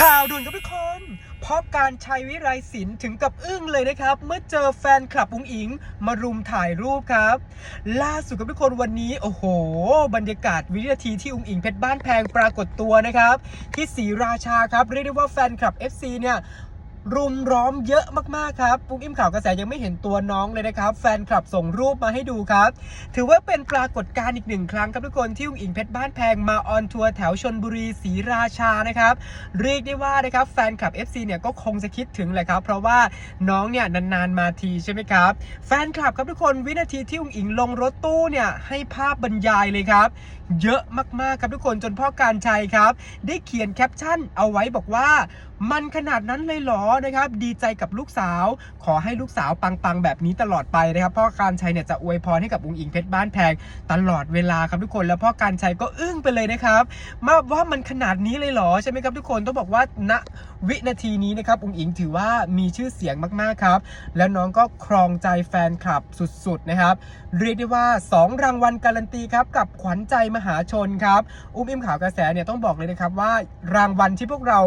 ข่าวด่วนครับทุกคน เพราะการชัยวิไลศิลป์ถึงกับอึ้งเลยนะครับ เมื่อเจอแฟนคลับอุงอิง มารุมถ่ายรูปครับ ล่าสุดครับทุกคนวันนี้ โอ้โห บรรยากาศวินาทีที่อุงอิงเพชรบ้านแพงปรากฏตัวนะครับ ที่ศรีราชาครับ เรียกได้ว่าแฟนคลับ FC เนี่ย รุมร้อมเยอะมากๆครับปุ๊กอิ่มข่าวกระแสยังไม่เห็นตัวน้องเลยนะครับ แฟนคลับส่งรูปมาให้ดูครับ ถือว่าเป็นปรากฏการณ์อีกหนึ่งครั้งครับทุกคนที่อุ๋งอิงเพชรบ้านแพงมาออนทัวร์แถวชนบุรีศรีราชานะครับเรียกได้ว่านะครับแฟนคลับ FC เนี่ยก็คงจะคิดถึงแหละครับ เพราะว่าน้องเนี่ยนานๆมาทีใช่ไหมครับ แฟนคลับครับทุกคนวินาทีที่อุ๋งอิงลงรถตู้เนี่ยให้ภาพบรรยายเลยครับ เยอะมากๆครับทุกคนจนพ่อการชัยครับ ได้เขียนแคปชั่นเอาไว้บอกว่า มันขนาดนั้นเลยเหรอนะครับ ดีใจกับลูกสาว ขอให้ลูกสาวปังๆ แบบนี้ตลอดไปนะครับ พ่อการชัยเนี่ยจะอวยพรให้กับอุงอิงเพชรบ้านแพงตลอดเวลาครับทุกคนแล้วพ่อการชัยก็อึ้งไปเลยนะครับมาว่ามันขนาดนี้เลยเหรอใช่ไหมครับทุกคนต้องบอกว่าณ วินาทีนี้นะครับอุงอิงถือว่ามีชื่อเสียงมากๆครับ แล้วน้องก็ครองใจแฟนคลับสุดๆนะครับ เรียกได้ว่า 2 รางวัลการันตีครับกับขวัญใจมหาชนครับ อุ้มอิมข่าวกระแสเนี่ยต้องบอกเลยนะครับว่ารางวัลที่พวกเรา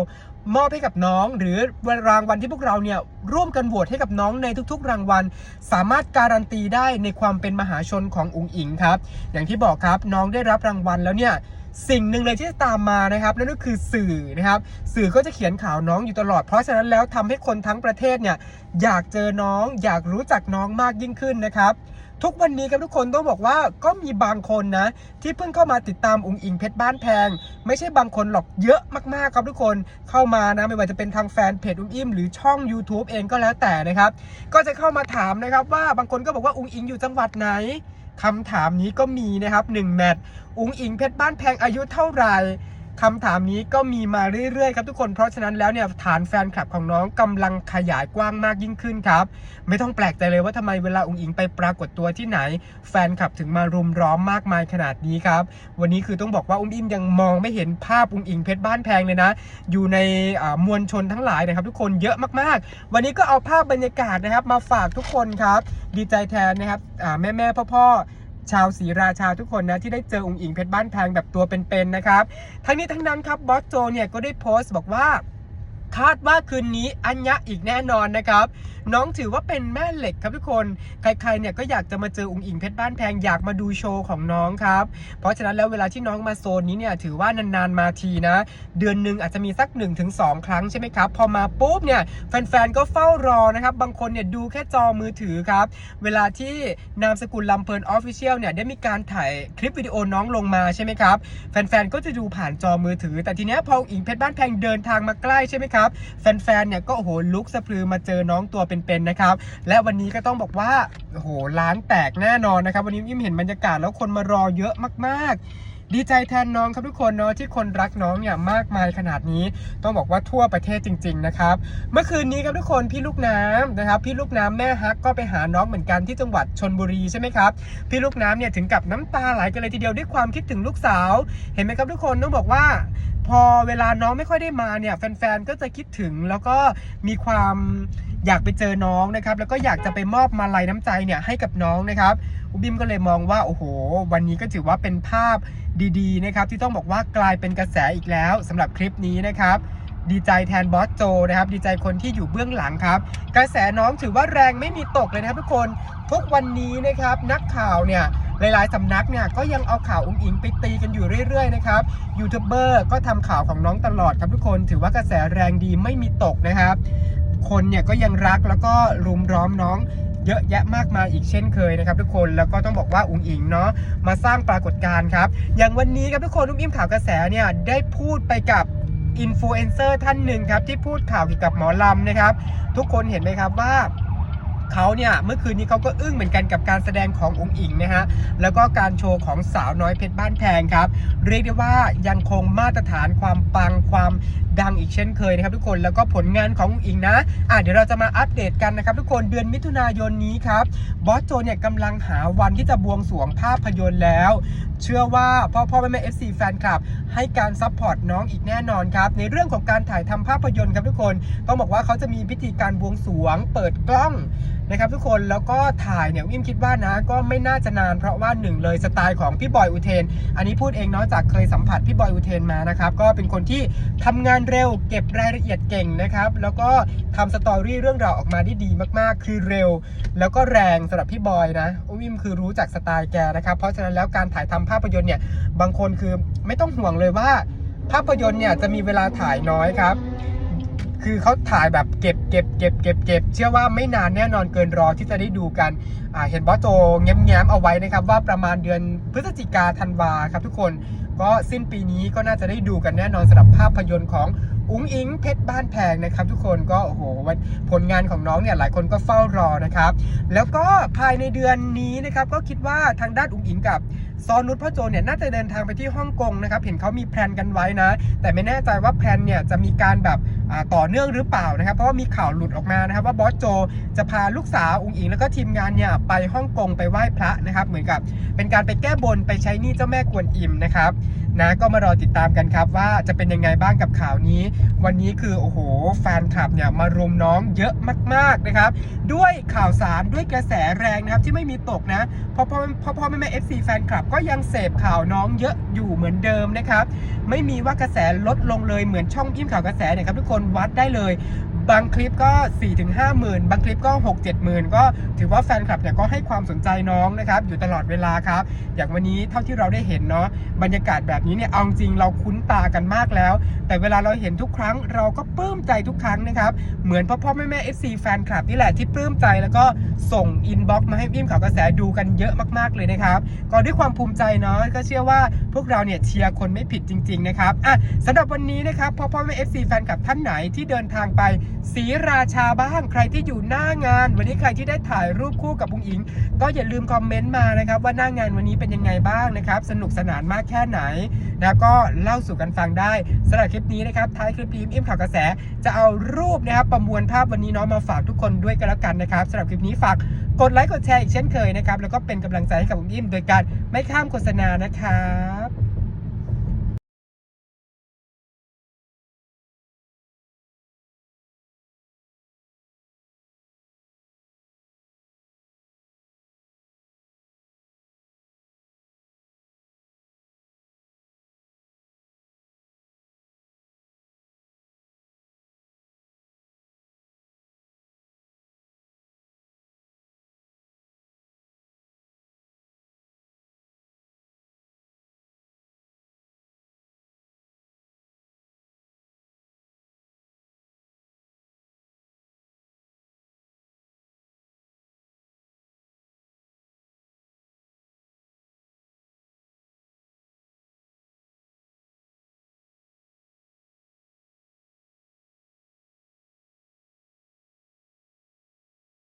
มอบให้กับน้อง หรือรางวัลที่พวกเราเนี่ยร่วมกันโหวตให้กับน้องในทุกๆ รางวัล สามารถการันตีได้ในความเป็นมหาชนของอุงอิงครับ อย่างที่บอกครับน้องได้รับรางวัลแล้วเนี่ย สิ่งหนึ่งเลยที่จะตามมานะครับนั่นก็คือสื่อนะครับ สื่อก็จะเขียนข่าวน้องอยู่ตลอด เพราะฉะนั้นแล้วทำให้คนทั้งประเทศเนี่ยอยากเจอน้อง อยากรู้จักน้องมากยิ่งขึ้นนะครับทุกวันนี้ครับทุกคนต้องบอกว่าก็มีบางคนนะ ที่เพิ่งเข้ามาติดตามอุงอิงเพชรบ้านแพง ไม่ใช่บางคนหรอกเยอะมากๆครับทุกคนเข้ามานะไม่ว่าจะเป็นทางแฟนเพจอุงอิมหรือช่อง YouTube เองก็แล้วแต่นะครับ ก็จะเข้ามาถามนะครับว่าบางคนก็บอกว่าอุงอิงอยู่จังหวัดไหน คำถามนี้ก็มีนะครับ1แมตช์อุงอิงเพชรบ้านแพงอายุเท่าไหร่คำถามนี้ก็มีมาเรื่อยๆครับทุกคน เพราะฉะนั้นแล้วเนี่ยฐานแฟนคลับของน้องกำลังขยายกว้างมากยิ่งขึ้นครับ ไม่ต้องแปลกใจเลยว่าทำไมเวลาอุงอิงไปปรากฏตัวที่ไหน แฟนคลับถึงมารุมร้อมมากมายขนาดนี้ครับ วันนี้คือต้องบอกว่าอุ้มอิมยังมองไม่เห็นภาพอุงอิงเพชรบ้านแพงเลยนะ อยู่ในมวลชนทั้งหลายนะครับ ทุกคนเยอะมากๆ วันนี้ก็เอาภาพบรรยากาศนะครับ มาฝากทุกคนครับ ดีใจแทนนะครับแม่แม่พ่อพ่อ ชาวศรีราชาทุกคนนะที่ได้เจออุงอิงเพชรบ้านแพงแบบตัวเป็นๆนะครับ ทั้งนี้ทั้งนั้นครับบอสโจเนี่ยก็ได้โพสต์บอกว่า คาดว่าคืนนี้อัญญะอีกแน่นอนนะครับ น้องถือว่าเป็นแม่เหล็กครับทุกคน ใครๆเนี่ยก็อยากจะมาเจออุงอิงเพชรบ้านแพงอยากมาดูโชว์ของน้องครับ เพราะฉะนั้นแล้วเวลาที่น้องมาโซนนี้เนี่ยถือว่านานๆมาทีนะ เดือนหนึ่งอาจจะมีสัก 1-2 ครั้งใช่ไหมครับ พอมาปุ๊บเนี่ยแฟนๆก็เฝ้ารอนะครับ บางคนเนี่ยดูแค่จอมือถือครับ เวลาที่นามสกุลลำเพลินออฟฟิเชียลเนี่ยได้มีการถ่ายคลิปวิดีโอน้องลงมาใช่ไหมครับ แฟนๆก็จะดูผ่านจอมือถือ แต่ทีเนี้ยพออุ๋งอิงเพชรบ้านแพงเดินทางมาใกล้ใช่ไหมครับแฟนๆ เนี่ยก็โอ้โหลุกสะพรือมาเจอน้องตัวเป็นๆ นะครับ และวันนี้ก็ต้องบอกว่าโอ้โหร้านแตกแน่นอนนะครับ วันนี้ยิ่มเห็นบรรยากาศแล้วคนมารอเยอะมากๆ ดีใจแทนน้องครับทุกคนเนาะที่คนรักน้องเนี่ยมากมายขนาดนี้ ต้องบอกว่าทั่วประเทศจริง ๆ นะครับ เมื่อคืนนี้ครับทุกคนพี่ลูกน้ำนะครับ พี่ลูกน้ำแม่ฮักก็ไปหาน้องเหมือนกันที่จังหวัดชนบุรีใช่ไหมครับพี่ลูกน้ำเนี่ยถึงกับน้ำตาไหลกันเลยทีเดียวด้วยความคิดถึงลูกสาว เห็นไหมครับทุกคนต้องบอกว่าพอเวลาน้องไม่ค่อยได้มาเนี่ยแฟนๆก็จะคิดถึงแล้วก็มีความ อยากไปเจอน้องนะครับ แล้วก็อยากจะไปมอบมาลัยน้ำใจเนี่ยให้กับน้องนะครับอุบิมก็เลยมองว่าโอ้โห วันนี้ก็ถือว่าเป็นภาพดีๆนะครับ ที่ต้องบอกว่ากลายเป็นกระแสอีกแล้วสำหรับคลิปนี้นะครับดีใจแทนบอสโจนะครับ ดีใจคนที่อยู่เบื้องหลังครับ กระแสน้องถือว่าแรงไม่มีตกเลยนะครับทุกคนทุกวันนี้นะครับ นักข่าวเนี่ยหลายๆสำนักเนี่ยก็ยังเอาข่าวอุ้งอิงไปตีกันอยู่เรื่อยๆนะครับยูทูบเบอร์ก็ทำข่าวของน้องตลอดครับทุกคน ถือว่ากระแสแรงดีไม่มีตกนะครับ คนเนี่ยก็ยังรักแล้วก็รุมร้อมน้องเยอะแยะมากมายอีกเช่นเคยนะครับทุกคนแล้วก็ต้องบอกว่าอุงอิงเนาะมาสร้างปรากฏการณ์ครับ อย่างวันนี้ครับทุกคนอุ้มอิมข่าวกระแสเนี่ยได้พูดไปกับอินฟลูเอนเซอร์ท่านหนึ่งครับที่พูดข่าวเกี่ยวกับหมอลำนะครับ ทุกคนเห็นไหมครับว่าเขาเนี่ยเมื่อคืนนี้เขาก็อึ้งเหมือนกันกับการแสดงขององค์อิงนะฮะแล้วก็การโชว์ของสาวน้อยเพชรบ้านแพงครับ เรียกได้ว่ายังคงมาตรฐานความปังความดังอีกเช่นเคยนะครับทุกคนแล้วก็ผลงานของอุ๋งอิงนะอะเดี๋ยวเราจะมาอัปเดตกันนะครับทุกคนเดือนมิถุนายนนี้ครับบอสโจเนี่ยกำลังหาวันที่จะบวงสรวงภาพยนตร์แล้ว เชื่อว่าพ่อพ่อแม่แม่เอฟซีแฟนคลับ ให้การซัพพอร์ตน้องอีกแน่นอนครับ ในเรื่องของการถ่ายทำภาพยนตร์ครับทุกคน ต้องบอกว่าเขาจะมีพิธีการบวงสรวง เปิดกล้อง นะครับทุกคนแล้วก็ถ่ายเนี่ยอุ้มคิดว่านะก็ไม่น่าจะนาน เพราะว่าหนึ่งเลยสไตล์ของพี่บอยอุเทน อันนี้พูดเองเนาะจากเคยสัมผัสพี่บอยอุเทนมานะครับก็เป็นคนที่ทำงานเร็ว เก็บรายละเอียดเก่งนะครับแล้วก็ทำสตอรี่เรื่องราวออกมาได้ดีมากๆ คือเร็ว แล้วก็แรงสำหรับพี่บอยนะอุ้มคือรู้จากสไตล์แกนะครับเพราะฉะนั้นแล้วการถ่ายทำภาพยนตร์เนี่ยบางคนคือไม่ต้องห่วงเลยว่า ภาพยนตร์เนี่ยจะมีเวลาถ่ายน้อยครับ คือเขาถ่ายแบบเก็บเก็บเก็บเก็บเก็บเชื่อว่าไม่นานแน่นอนเกินรอที่จะได้ดูกันเห็นบอสโจแง้มๆเอาไว้นะครับ ว่าประมาณเดือนพฤศจิกาธันวาครับทุกคนก็สิ้นปีนี้ก็น่าจะได้ดูกันแน่นอนสำหรับภาพยนตร์ของอุ้งอิงเพชรบ้านแพงนะครับ ทุกคนก็โอ้โหวันผลงานของน้องเนี่ยหลายคนก็เฝ้ารอนะครับ แล้วก็ภายในเดือนนี้นะครับก็คิดว่าทางด้านอุ้งอิงกับ ซอนุชพ่อโจเนี่ยน่าจะเดินทางไปที่ฮ่องกงนะครับ เห็นเขามีแพลนกันไว้นะ แต่ไม่แน่ใจว่าแพลนเนี่ยจะมีการแบบต่อเนื่องหรือเปล่านะครับ เพราะว่ามีข่าวหลุดออกมานะครับ ว่าบอสโจจะพาลูกสาวอุ้งอิงแล้วก็ทีมงานเนี่ยไปฮ่องกงไปไหว้พระนะครับ เหมือนกับเป็นการไปแก้บนไปใช้หนี้เจ้าแม่กวนอิมนะครับ นะก็มารอติดตามกันครับว่าจะเป็นยังไงบ้างกับข่าวนี้ วันนี้คือโอ้โหแฟนคลับเนี่ยมารุมน้องเยอะมากๆนะครับ ด้วยข่าวสารด้วยกระแสแรงนะครับที่ไม่มีตกนะเพราะพ่อพ่อพ่อแม่แม่เอฟซีแฟนคลับก็ยังเสพข่าวน้องเยอะอยู่เหมือนเดิมนะครับ ไม่มีว่ากระแสลดลงเลยเหมือนช่องพิมพ์ข่าวกระแสเนี่ยครับทุกคนวัดได้เลยบางคลิปก็4ถึง5หมื่นบางคลิปก็6 7หมื่นก็ถือว่าแฟนคลับเนี่ยก็ให้ความสนใจน้องนะครับอยู่ตลอดเวลาครับ อย่างวันนี้เท่าที่เราได้เห็นเนาะบรรยากาศแบบนี้เนี่ยเอาจริงเราคุ้นตากันมากแล้ว แต่เวลาเราเห็นทุกครั้งเราก็ปลื้มใจทุกครั้งนะครับเหมือนพ่อพ่อแม่แม่ FC แฟนคลับนี่แหละที่ปลื้มใจแล้วก็ส่งอินบ็อกซ์มาให้พิมข่าวกระแสดูกันเยอะมากๆเลยนะครับก็ด้วยความภูมิใจเนาะก็เชื่อว่าพวกเราเนี่ยเชียร์คนไม่ผิดจริง ๆ นะครับอะสำหรับวันนี้นะครับพ่อพ่อแม่ FC แฟนคลับท่านไหนที่เดินทางไปศรีราชาบ้างใครที่อยู่หน้างาน วันนี้ใครที่ได้ถ่ายรูปคู่กับบุงอิง ก็อย่าลืมคอมเมนต์มานะครับว่าหน้างานวันนี้เป็นยังไงบ้างนะครับ สนุกสนานมากแค่ไหนนะครับก็เล่าสู่กันฟังได้สำหรับคลิปนี้นะครับท้ายคลิปพิมพ์อิ่มข่าวกระแส จะเอารูปนะครับประมวลภาพวันนี้เนาะมาฝากทุกคนด้วยกันแล้วกันนะครับสำหรับคลิปนี้ฝากกดไลค์กดแชร์อีกเช่นเคยนะครับแล้วก็เป็นกำลังใจให้กับบุ๋มอิ่มโดยการไม่ข้ามโฆษณานะครับ